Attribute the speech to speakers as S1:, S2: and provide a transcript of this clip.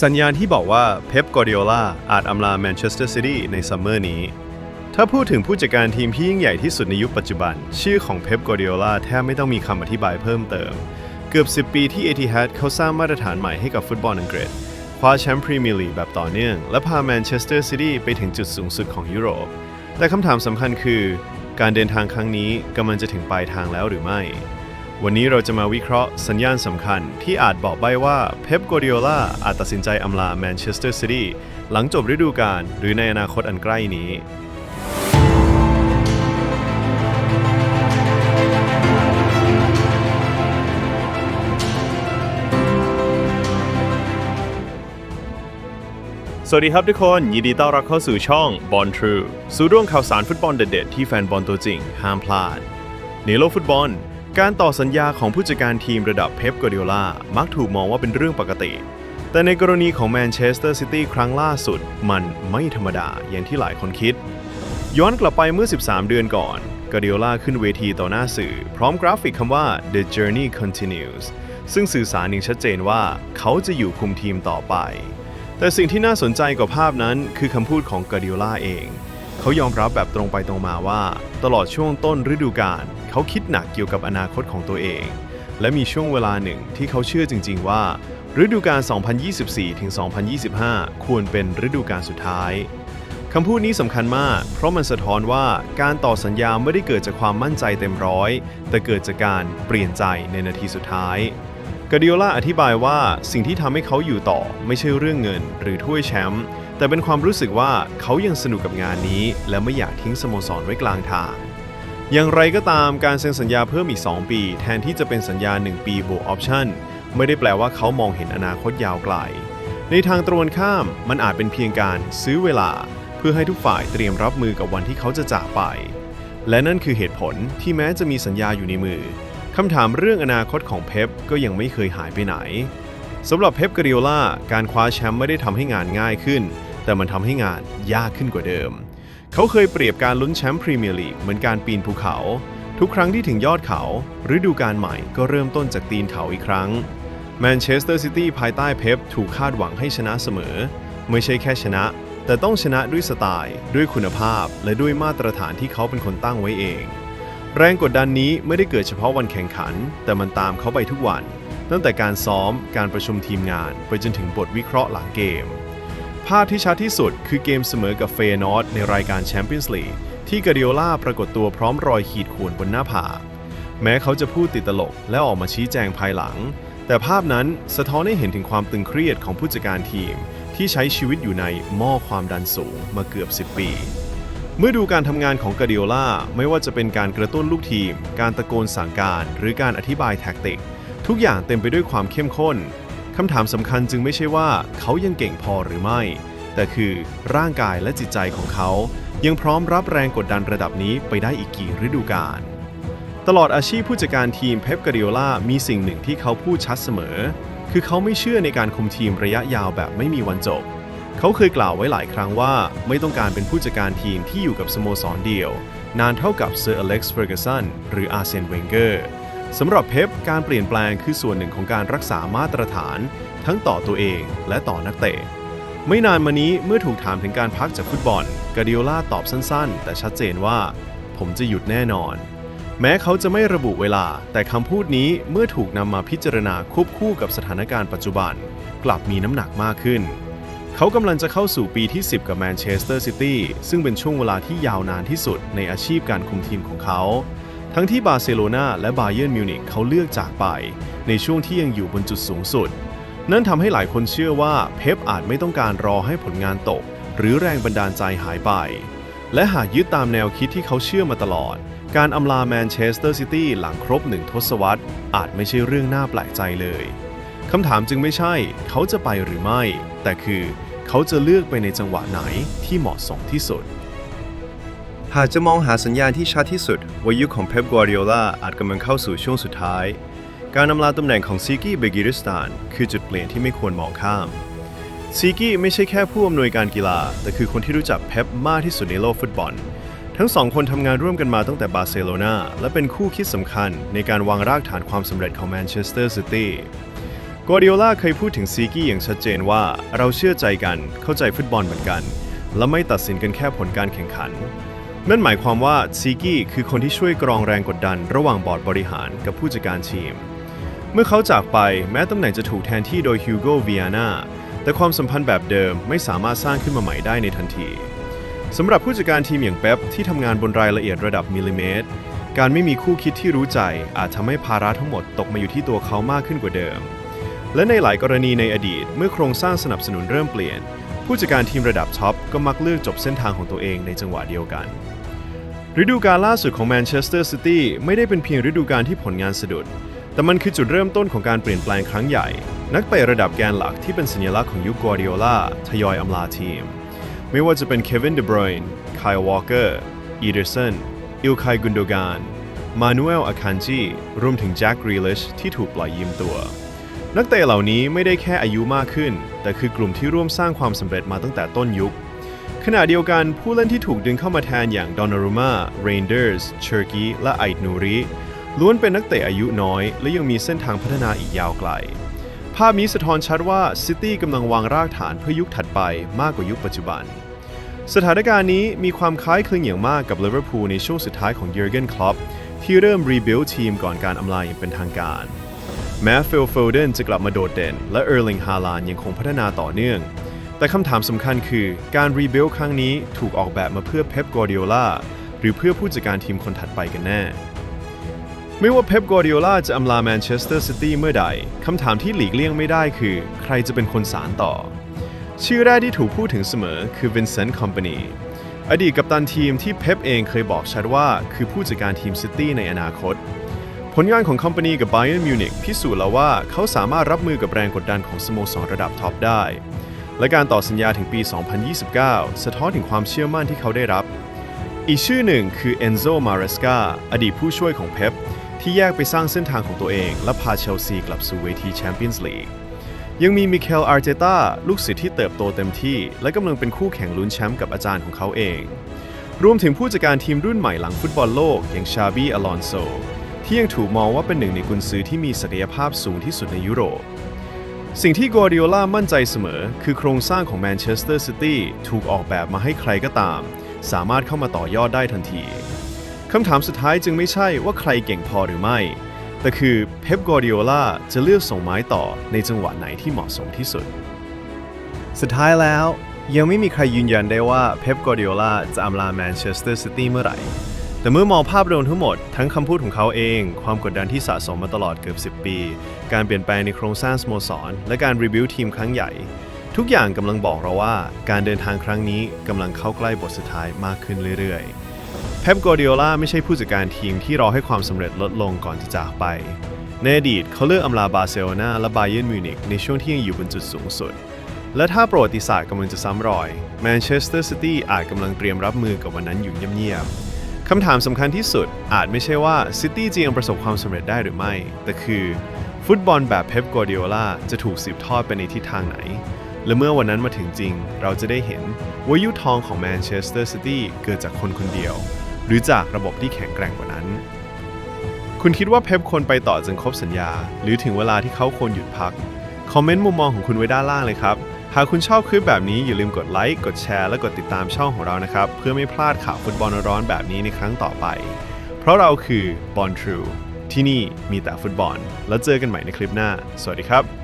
S1: สัญญาณที่บอกว่าเพปกอร์ดิโอลาอาจอำลาแมนเชสเตอร์ซิตี้ในซัมเมอร์นี้ ถ้าพูดถึงผู้จัดการทีมที่ยิ่งใหญ่ที่สุดในยุคปัจจุบัน ชื่อของเพปกอร์ดิโอลาแทบไม่ต้องมีคำอธิบายเพิ่มเติม เกือบ 10 ปีที่เอทิฮัดเขาสร้างมาตรฐานใหม่ให้กับฟุตบอลอังกฤษ คว้าแชมป์พรีเมียร์ลีกแบบต่อเนื่อง และพาแมนเชสเตอร์ซิตี้ไปถึงจุดสูงสุดของยุโรป แต่คำถามสำคัญคือ การเดินทางครั้งนี้กำลังจะถึงปลายทางแล้วหรือไม่ วันนี้เราจะมาวิเคราะห์สัญญาณสำคัญที่อาจบอกใบว่าเพปกัวดิโอลาอาจตัดสินใจอำลาแมนเชสเตอร์ซิตี้หลังจบฤดูกาลหรือในอนาคตอันใกล้นี้ สวัสดีครับทุกคน ยินดีต้อนรับเข้าสู่ช่อง b o n True สู่ร่วงข่าวสารฟุตบอลเด็ดๆที่แฟนบอลตัวจริงห้ามพลาดในโลกฟุตบอล การต่อสัญญาของผู้จัดการทีมระดับเพปกัวดิโอลามักถูกมองว่าเป็นเรื่องปกติ แต่ในกรณีของแมนเชสเตอร์ซิตี้ครั้งล่าสุด มันไม่ธรรมดาอย่างที่หลายคนคิด ย้อนกลับไปเมื่อ 13 เดือนก่อนกัวดิโอลาขึ้นเวทีต่อหน้าสื่อ พร้อมกราฟิกคำว่า The Journey Continues ซึ่งสื่อสารอย่างชัดเจนว่าเขาจะอยู่คุมทีมต่อไป แต่สิ่งที่น่าสนใจกว่าภาพนั้นคือคำพูดของกาดิโอลาเอง เขายอมรับแบบตรงไปตรงมาว่า ตลอดช่วงต้นฤดูกาลเขาคิดหนักเกี่ยวกับอนาคตของตัวเอง และมีช่วงเวลาหนึ่งที่เขาเชื่อจริง ๆ ว่า ฤดูกาล 2024-2025 ควรเป็นฤดูกาลสุดท้ายคำพูดนี้สำคัญมาก เพราะมันสะท้อนว่าการต่อสัญญาไม่ได้เกิดจากความมั่นใจเต็มร้อย แต่เกิดจากการเปลี่ยนใจในนาทีสุดท้ายกาดิโอลาอธิบายว่าสิ่งที่ทำให้เขาอยู่ต่อไม่ใช่เรื่องเงิน หรือถ้วยแชมป์ แต่เป็นความรู้สึกว่าเขายังสนุกกับงานนี้ และไม่อยากทิ้งสโมสรไว้กลางทาง อย่างไรก็ตามการเซ็นสัญญาเพิ่มอีก 2 ปี แทนที่จะเป็นสัญญา 1 ปีบวกออปชั่นไม่ได้แปลว่าเขามองเห็นอนาคตยาวไกล ในทางตรงกันข้ามมันอาจเป็นเพียงการซื้อเวลา เพื่อให้ทุกฝ่ายเตรียมรับมือกับวันที่เขาจะจากไป และนั่นคือเหตุผลที่แม้จะมีสัญญาอยู่ในมือคำถามเรื่องอนาคตของเพปก็ยังไม่เคยหายไปไหนสำหรับเพปกาดิโอลาการคว้าแชมป์ไม่ได้ทำให้งานง่ายขึ้น แต่มันทำให้งานยากขึ้นกว่าเดิม เขาเคยเปรียบการลุ้นแชมป์พรีเมียร์ลีกเหมือนการปีนภูเขา ทุกครั้งที่ถึงยอดเขาฤดูกาลใหม่ก็เริ่มต้นจากตีนเขาอีกครั้งแมนเชสเตอร์ซิตี้ภายใต้เพปถูกคาดหวังให้ชนะเสมอ ไม่ใช่แค่ชนะ แต่ต้องชนะด้วยสไตล์ ด้วยคุณภาพ และด้วยมาตรฐานที่เขาเป็นคนตั้งไว้เอง แรงกดดันนี้ไม่ได้เกิดเฉพาะวันแข่งขัน แต่มันตามเขาไปทุกวัน ตั้งแต่การซ้อมการประชุมทีมงาน ไปจนถึงบทวิเคราะห์หลังเกม ภาพที่ชัดที่สุดคือเกมเสมอกับเฟยนอร์ดในรายการแชมเปี้ยนส์ลีกที่กาดิโอลาปรากฏตัวพร้อมรอยขีดข่วนบนหน้าผาแม้เขาจะพูดติดตลกและออกมาชี้แจงภายหลัง แต่ภาพนั้นสะท้อนให้เห็นถึงความตึงเครียดของผู้จัดการทีม ที่ใช้ชีวิตอยู่ในหม้อความดันสูงมาเกือบ 10 ปี เมื่อดูการทำงานของกาดิโอลาไม่ว่าจะเป็นการกระตุ้นลูกทีม การตะโกนสั่งการ หรือการอธิบายแท็กติก ทุกอย่างเต็มไปด้วยความเข้มข้น คำถามสำคัญจึงไม่ใช่ว่าเขายังเก่งพอหรือไม่ แต่คือร่างกายและจิตใจของเขา ยังพร้อมรับแรงกดดันระดับนี้ไปได้อีกกี่ฤดูกาลตลอดอาชีพผู้จัดการทีมเพปกาเดิโอลามีสิ่งหนึ่งที่เขาพูดชัดเสมอ คือเขาไม่เชื่อในการคุมทีมระยะยาวแบบไม่มีวันจบ เขาเคยกล่าวไว้หลายครั้งว่าไม่ต้องการเป็นผู้จัดการทีมที่อยู่กับสโมสรเดียว นานเท่ากับเซอร์อเล็กซ์เฟอร์กสันหรืออาร์เซนเวนเกอร์ สำหรับเพปการเปลี่ยนแปลงคือส่วนหนึ่งของการรักษามาตรฐาน ทั้งต่อตัวเองและต่อนักเตะ ไม่นานมานี้เมื่อถูกถามถึงการพักจากฟุตบอลกาดิโอลาตอบสั้นๆ แต่ชัดเจนว่า ผมจะหยุดแน่นอน แม้เขาจะไม่ระบุเวลา แต่คำพูดนี้เมื่อถูกนำมาพิจารณาควบคู่กับสถานการณ์ปัจจุบัน กลับมีน้ำหนักมากขึ้น เขากำลังจะเข้าสู่ปีที่ 10 กับแมนเชสเตอร์ซิตี้ซึ่งเป็นช่วงเวลาที่ยาวนานที่สุดในอาชีพการคุมทีมของเขา ทั้งที่บาร์เซโลนาและบาเยิร์นมิวนิกเขาเลือกจากไป ในช่วงที่ยังอยู่บนจุดสูงสุด นั่นทำให้หลายคนเชื่อว่าเพปอาจไม่ต้องการรอให้ผลงานตก หรือแรงบันดาลใจหายไป และหากยึดตามแนวคิดที่เขาเชื่อมาตลอด การอำลาแมนเชสเตอร์ซิตี้หลังครบหนึ่งทศวรรษ อาจไม่ใช่เรื่องน่าแปลกใจเลยคำถามจึงไม่ใช่ เขาจะไปหรือไม่ แต่คือ เขาจะเลือกไปในจังหวะไหนที่เหมาะสมที่สุด หากจะมองหาสัญญาณที่ชัดที่สุดว่ายุคของเพปกัวดิโอลาอาจกำลังเข้าสู่ช่วงสุดท้าย การนำลาตำแหน่งของซีกี้เบกิริสตาน คือจุดเปลี่ยนที่ไม่ควรมองข้าม ซีกี้ไม่ใช่แค่ผู้อำนวยการกีฬา แต่คือคนที่รู้จักเพปมากที่สุดในโลกฟุตบอล ทั้งสองคนทำงานร่วมกันมาตั้งแต่บาร์เซโลนาและเป็นคู่คิดสำคัญในการวางรากฐานความสำเร็จของแมนเชสเตอร์ซิตี้กัวร์ดิโอลาเคยพูดถึงซีกี้อย่างชัดเจนว่าเราเชื่อใจกันเข้าใจฟุตบอลเหมือนกัน และไม่ตัดสินกันแค่ผลการแข่งขัน นั่นหมายความว่าซีกี้คือคนที่ช่วยกรองแรงกดดัน ระหว่างบอร์ดบริหารกับผู้จัดการทีม เมื่อเขาจากไปแม้ตำแหน่งจะถูกแทนที่โดยฮิวโกวิอานาแต่ความสัมพันธ์แบบเดิมไม่สามารถสร้างขึ้นมาใหม่ได้ในทันทีสำหรับผู้จัดการทีมอย่างเป๊ปที่ทำงานบนรายละเอียดระดับมิลลิเมตร การไม่มีคู่คิดที่รู้ใจอาจทำให้ภาระทั้งหมดตกมาอยู่ที่ตัวเขามากขึ้นกว่าเดิม และในหลายกรณีในอดีตเมื่อโครงสร้างสนับสนุนเริ่มเปลี่ยน ผู้จัดการทีมระดับท็อปก็มักเลือกจบเส้นทางของตัวเองในจังหวะเดียวกัน ฤดูกาลล่าสุดของแมนเชสเตอร์ซิตี้ไม่ได้เป็นเพียงฤดูกาลที่ผลงานสะดุด แต่มันคือจุดเริ่มต้นของการเปลี่ยนแปลงครั้งใหญ่ นักเตะระดับแกนหลักที่เป็นสัญลักษณ์ของยุคกัวดิโอลาทยอยอำลาทีม ไม่ว่าจะเป็นเควินเดบรอยน์ไคลวอลเกอร์อีเดอร์สันอิลคายกุนโดกานมานูเอลอาคันจีรวมถึงแจ็คกรีลิชที่ถูกปล่อยยืมตัว นักเตะเหล่านี้ไม่ได้แค่อายุมากขึ้น แต่คือกลุ่มที่ร่วมสร้างความสำเร็จมาตั้งแต่ต้นยุค ขณะเดียวกันผู้เล่นที่ถูกดึงเข้ามาแทนอย่างดอนนารุมาเรนเดอร์สเชอร์กีและไอต์นูริล้วนเป็นนักเตะอายุน้อย และยังมีเส้นทางพัฒนาอีกยาวไกล ภาพนี้สะท้อนชัดว่าซิตี้กำลังวางรากฐานเพื่อยุคถัดไปมากกว่ายุคปัจจุบัน สถานการณ์นี้มีความคล้ายคลึงอย่างมากกับลิเวอร์พูลในช่วงสุดท้ายของเยอร์เกนคลอปที่เริ่มรีบิลทีมก่อนการอำลาอย่างเป็นทางการ แม้ฟิลโฟเดนจะกลับมาโดดเด่น และเออร์ลิงฮาลานยังคงพัฒนาต่อเนื่อง แต่คำถามสำคัญคือการรีเบิลครั้งนี้ถูกออกแบบมาเพื่อเพ p ก u a r d i o l a หรือเพื่อผู้จัดการทีมคนถัดไปกันแน่ ไม่ว่าเพ p ก u a r d i o l a จะอำลาแมนเชสเตอร์ซิตี้เมื่อใดคำถามที่หลีกเลี่ยงไม่ได้คือ ใครจะเป็นคนสานต่อ ชื่อแรกที่ถูกพูดถึงเสมอคือวินเซนต์คอมพานีอดีตกัปตันทีมที่เพ p เองเคยบอกชัดว่า คือผู้จัดการทีมซิตี้ในอนาคต ผลงานของคอมพานีกับ Bayern Munich พิสูจน์แล้วว่าเขาสามารถรับมือกับแรงกดดันของสโมสรระดับท็อปได้ และการต่อสัญญาถึงปี 2029 สะท้อนถึงความเชื่อมั่นที่เขาได้รับ อีกชื่อหนึ่งคือเอนโซมาเรสกาอดีตผู้ช่วยของเพปที่แยกไปสร้างเส้นทางของตัวเอง และพาเชลซีกลับสู่เวทีแชมเปี้ยนส์ลีกยังมีมิเคลอาร์เตตาลูกศิษย์ที่เติบโตเต็มที่ และกำลังเป็นคู่แข่งลุ้นแชมป์กับอาจารย์ของเขาเอง รวมถึงผู้จัดการทีมรุ่นใหม่หลังฟุตบอลโลกอย่างชาบีอลอนโซ ที่ยังถูกมองว่าเป็นหนึ่งในกุนซือที่มีศักยภาพสูงที่สุดในยุโรป สิ่งที่กัวดิโอลามั่นใจเสมอ คือโครงสร้างของแมนเชสเตอร์ซิตี้ถูกออกแบบมาให้ใครก็ตาม สามารถเข้ามาต่อยอดได้ทันทีคำถามสุดท้ายจึงไม่ใช่ว่าใครเก่งพอหรือไม่ แต่คือเพปกัวดิโอลาจะเลือกส่งไม้ต่อในจังหวะไหนที่เหมาะสมที่สุด สุดท้ายแล้วยังไม่มีใครยืนยันได้ว่าเพปกัวดิโอลาจะอำลาแมนเชสเตอร์ซิตี้เมื่อไหร่ แต่เมื่อมองภาพรวมทั้งหมด ทั้งคำพูดของเขาเอง ความกดดันที่สะสมมาตลอดเกือบ 10 ปี การเปลี่ยนแปลงในโครงสร้างสโมสร และการรีวิวทีมครั้งใหญ่ ทุกอย่างกำลังบอกเราว่าการเดินทางครั้งนี้กำลังเข้าใกล้บทสุดท้ายมากขึ้นเรื่อยๆเพปกัวดิโอลาไม่ใช่ผู้จัดการทีมที่รอให้ความสำเร็จลดลงก่อนจะจากไป ในอดีตเขาเลือกอำลาบาร์เซโลนาและบาเยิร์นมิวนิกในช่วงที่ยังอยู่บนจุดสูงสุดและถ้าประวัติศาสตร์กำลังจะซ้ำรอยแมนเชสเตอร์ซิตี้อาจกำลังเตรียมรับมือกับวันนั้นอยู่เงียบๆ คำถามสำคัญที่สุดอาจไม่ใช่ว่าซิตี้จะยังประสบความสำเร็จได้หรือไม่ แต่คือ ฟุตบอลแบบเพปกัวดิโอลาจะถูกสืบทอดไปในทิศทางไหน และเมื่อวันนั้นมาถึงจริง เราจะได้เห็นว่ายุทองของแมนเชสเตอร์ซิตี้เกิดจากคนคนเดียว หรือจากระบบที่แข็งแกร่งกว่านั้น คุณคิดว่าเพปควรไปต่อจนครบสัญญา หรือถึงเวลาที่เขาควรหยุดพัก คอมเมนต์มุมมองของคุณไว้ด้านล่างเลยครับ หากคุณชอบคลิปแบบนี้อย่าลืมกดไลค์ กดแชร์ และกดติดตามช่องของเรานะครับ เพื่อไม่พลาดข่าวฟุตบอลร้อนแบบนี้ในครั้งต่อไป เพราะเราคือบอลทรูที่นี่มีแต่ฟุตบอล แล้วเจอกันใหม่ในคลิปหน้า สวัสดีครับ